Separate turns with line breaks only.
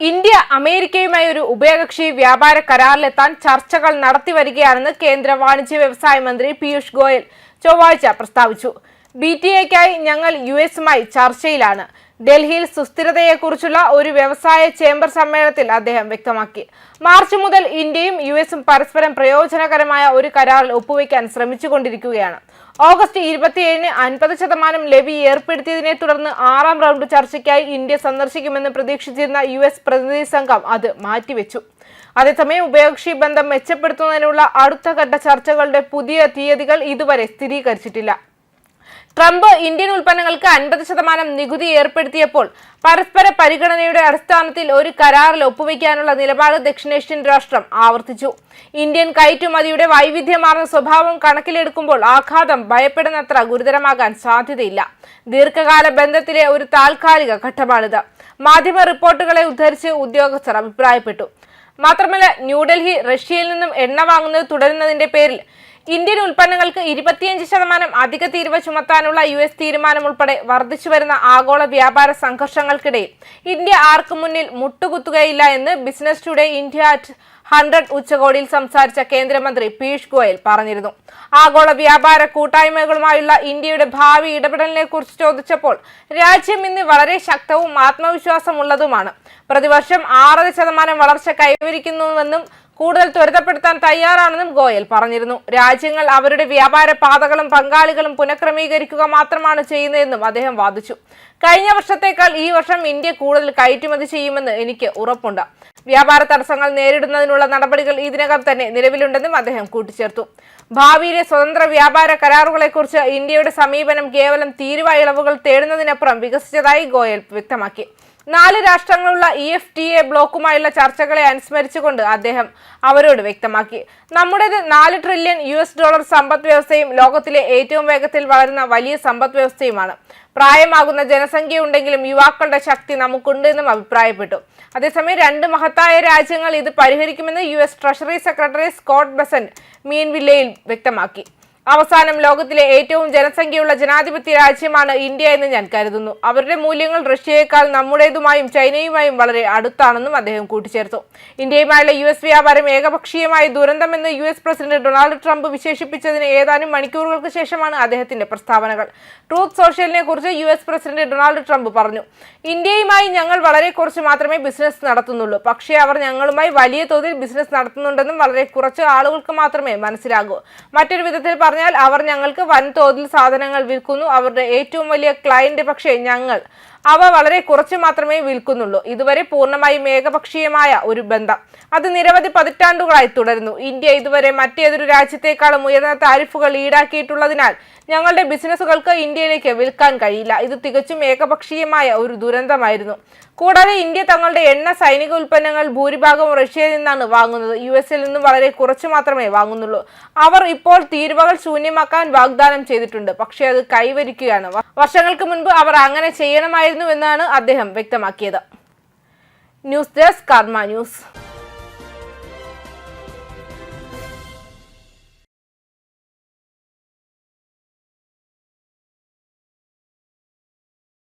India അമേരിക്കയുമായി ഒരു ഉഭയകക്ഷി വ്യാപാര കരാറിലെത്താൻ ചർച്ചകൾ നടത്തി വരികയാണെന്ന് കേന്ദ്ര വാണിജ്യ വ്യവസായ മന്ത്രി പീയൂഷ് ഗോയൽ ചൊവ്വാഴ്ച പ്രസ്താവിച്ചു. ബി ടി എക്കായി ഞങ്ങൾ യു എസുമായി ചർച്ചയിലാണ്. ഡൽഹിയിൽ സുസ്ഥിരതയെക്കുറിച്ചുള്ള ഒരു വ്യവസായ ചേംബർ സമ്മേളനത്തിൽ അദ്ദേഹം വ്യക്തമാക്കി. മാർച്ച് മുതൽ ഇന്ത്യയും യു എസും പരസ്പരം പ്രയോജനകരമായ ഒരു കരാറിൽ ഒപ്പുവയ്ക്കാൻ ശ്രമിച്ചുകൊണ്ടിരിക്കുകയാണ്. ഓഗസ്റ്റ് ഇരുപത്തിയേഴിന് അൻപത് ശതമാനം ലെവി ഏർപ്പെടുത്തിയതിനെ തുടർന്ന് ആറാം റൗണ്ട് ചർച്ചയ്ക്കായി ഇന്ത്യ സന്ദർശിക്കുമെന്ന് പ്രതീക്ഷിച്ചിരുന്ന യു എസ് പ്രതിനിധി സംഘം അത് മാറ്റിവെച്ചു. അതേസമയം ഉഭയകക്ഷി ബന്ധം മെച്ചപ്പെടുത്തുന്നതിനുള്ള അടുത്ത ഘട്ട ചർച്ചകളുടെ പുതിയ തീയതികൾ ഇതുവരെ സ്ഥിരീകരിച്ചിട്ടില്ല. ട്രംപ് ഇന്ത്യൻ ഉൽപ്പന്നങ്ങൾക്ക് അൻപത് ശതമാനം നികുതി ഏർപ്പെടുത്തിയപ്പോൾ പരസ്പര പരിഗണനയുടെ അടിസ്ഥാനത്തിൽ ഒരു കരാറിൽ ഒപ്പുവെക്കാനുള്ള നിലപാട് ദക്ഷിണേഷ്യൻ രാഷ്ട്രം ആവർത്തിച്ചു. ഇന്ത്യൻ കയറ്റുമതിയുടെ വൈവിധ്യമാർന്ന സ്വഭാവം കണക്കിലെടുക്കുമ്പോൾ ആഘാതം ഭയപ്പെടുന്നത്ര ഗുരുതരമാകാൻ സാധ്യതയില്ല. ദീർഘകാല ബന്ധത്തിലെ ഒരു താൽക്കാലിക ഘട്ടമാണിത്. മാധ്യമ റിപ്പോർട്ടുകളെ ഉദ്ധരിച്ച് ഉദ്യോഗസ്ഥർ അഭിപ്രായപ്പെട്ടു. മാത്രമല്ല ന്യൂഡൽഹി റഷ്യയിൽ നിന്നും എണ്ണ വാങ്ങുന്നത് തുടരുന്നതിന്റെ പേരിൽ ഇന്ത്യൻ ഉൽപ്പന്നങ്ങൾക്ക് ഇരുപത്തിയഞ്ച് ശതമാനം അധിക തീരുവ ചുമത്താനുള്ള യു എസ് തീരുമാനം ഉൾപ്പെടെ വർദ്ധിച്ചു വരുന്ന ആഗോള വ്യാപാര സംഘർഷങ്ങൾക്കിടയിൽ ഇന്ത്യ ആർക്കു മുന്നിൽ മുട്ടുകുത്തുകയില്ല എന്ന് business today India at hundred ഉച്ചകോടിയിൽ സംസാരിച്ച കേന്ദ്രമന്ത്രി പീയൂഷ് ഗോയൽ പറഞ്ഞിരുന്നു. ആഗോള വ്യാപാര കൂട്ടായ്മകളുമായുള്ള ഇന്ത്യയുടെ ഭാവി ഇടപെടലിനെ കുറിച്ച് ചോദിച്ചപ്പോൾ രാജ്യം ഇന്ന് വളരെ ശക്തവും ആത്മവിശ്വാസമുള്ളതുമാണ്. പ്രതിവർഷം ആറര ശതമാനം വളർച്ച കൈവരിക്കുന്നുവെന്നും കൂടുതൽ ത്വരിതപ്പെടുത്താൻ തയ്യാറാണെന്നും ഗോയൽ പറഞ്ഞിരുന്നു. രാജ്യങ്ങൾ അവരുടെ വ്യാപാര പാതകളും പങ്കാളികളും പുനഃക്രമീകരിക്കുക മാത്രമാണ് ചെയ്യുന്നതെന്നും അദ്ദേഹം വാദിച്ചു. കഴിഞ്ഞ വർഷത്തേക്കാൾ ഈ വർഷം ഇന്ത്യ കൂടുതൽ കയറ്റുമതി ചെയ്യുമെന്ന് എനിക്ക് ഉറപ്പുണ്ട്. വ്യാപാര തടസ്സങ്ങൾ നേരിടുന്നതിനുള്ള നടപടികൾ ഇതിനകം തന്നെ നിലവിലുണ്ടെന്നും അദ്ദേഹം കൂട്ടിച്ചേർത്തു. ഭാവിയിലെ സ്വതന്ത്ര വ്യാപാര കരാറുകളെക്കുറിച്ച് ഇന്ത്യയുടെ സമീപനം കേവലം തീരുവ ഇളവുകൾ തേടുന്നതിനപ്പുറം വികസിച്ചതായി ഗോയൽ വ്യക്തമാക്കി. നാല് രാഷ്ട്രങ്ങളുള്ള ഇ എഫ് ടി എ ബ്ലോക്കുമായുള്ള ചർച്ചകളെ അനുസ്മരിച്ചുകൊണ്ട് അദ്ദേഹം അവരോട് വ്യക്തമാക്കി. നമ്മുടേത് നാല് ട്രില്യൺ യു എസ് ഡോളർ സമ്പദ് വ്യവസ്ഥയും ലോകത്തിലെ ഏറ്റവും വേഗത്തിൽ വളരുന്ന വലിയ സമ്പദ് വ്യവസ്ഥയുമാണ് പ്രായമാകുന്ന ജനസംഖ്യ ഉണ്ടെങ്കിലും യുവാക്കളുടെ ശക്തി നമുക്കുണ്ട് എന്നും അഭിപ്രായപ്പെട്ടു. അതേസമയം രണ്ട് മഹത്തായ രാജ്യങ്ങൾ ഇത് പരിഹരിക്കുമെന്ന് U S treasury secretary Scott Bessent മീൻവില്ലയിൽ വ്യക്തമാക്കി. അവസാനം ലോകത്തിലെ ഏറ്റവും ജനസംഖ്യയുള്ള ജനാധിപത്യ രാജ്യമാണ് ഇന്ത്യ എന്ന് ഞാൻ കരുതുന്നു. അവരുടെ മൂല്യങ്ങൾ റഷ്യയേക്കാൾ നമ്മുടേതുമായും ചൈനയുമായും വളരെ അടുത്താണെന്നും അദ്ദേഹം കൂട്ടിച്ചേർത്തു. ഇന്ത്യയുമായുള്ള യു എസ് വ്യാപാരം ഏകപക്ഷീയമായ ദുരന്തമെന്ന് U S president Donald Trump വിശേഷിപ്പിച്ചതിന് ഏതാനും മണിക്കൂറുകൾക്ക് ശേഷമാണ് അദ്ദേഹത്തിന്റെ പ്രസ്താവനകൾ. ട്രൂത്ത് സോഷ്യലിനെ കുറിച്ച് U S president Donald Trump പറഞ്ഞു. ഇന്ത്യയുമായി ഞങ്ങൾ വളരെ കുറച്ച് മാത്രമേ ബിസിനസ് നടത്തുന്നുള്ളൂ. പക്ഷേ അവർ ഞങ്ങളുമായി വലിയ തോതിൽ ബിസിനസ് നടത്തുന്നുണ്ടെന്നും വളരെ കുറച്ച് ആളുകൾക്ക് മാത്രമേ മനസ്സിലാകൂ. മറ്റൊരു വിധത്തിൽ പറഞ്ഞാൽ അവർ ഞങ്ങൾക്ക് വൻതോതിൽ സാധനങ്ങൾ വിൽക്കുന്നു. അവരുടെ ഏറ്റവും വലിയ ക്ലയന്റ് പക്ഷേ ഞങ്ങൾ. അവ വളരെ കുറച്ച് മാത്രമേ വിൽക്കുന്നുള്ളൂ. ഇതുവരെ പൂർണമായും ഏകപക്ഷീയമായ ഒരു ബന്ധം. അത് നിരവധി പതിറ്റാണ്ടുകളായി തുടരുന്നു. ഇന്ത്യ ഇതുവരെ മറ്റേതൊരു രാജ്യത്തേക്കാളും ഉയർന്ന താരിഫുകൾ ഈടാക്കിയിട്ടുള്ളതിനാൽ ഞങ്ങളുടെ ബിസിനസ്സുകൾക്ക് ഇന്ത്യയിലേക്ക് വിൽക്കാൻ കഴിയില്ല. ഇത് തികച്ചും ഏകപക്ഷീയമായ ഒരു ദുരന്തമായിരുന്നു. കൂടാതെ ഇന്ത്യ തങ്ങളുടെ എണ്ണ സൈനിക ഉൽപ്പന്നങ്ങൾ ഭൂരിഭാഗവും റഷ്യയിൽ നിന്നാണ് വാങ്ങുന്നത്. യു എസിൽ നിന്നും വളരെ കുറച്ച് മാത്രമേ വാങ്ങുന്നുള്ളൂ. അവർ ഇപ്പോൾ തീരുവകൾ ശൂന്യമാക്കാൻ വാഗ്ദാനം ചെയ്തിട്ടുണ്ട്. പക്ഷേ അത് കൈവരിക്കുകയാണ്. വർഷങ്ങൾക്ക് മുൻപ് അവർ അങ്ങനെ ചെയ്യണമായിരുന്നു. എന്നാണ് അദ്ദേഹം വ്യക്തമാക്കിയത്. News desk Karma news.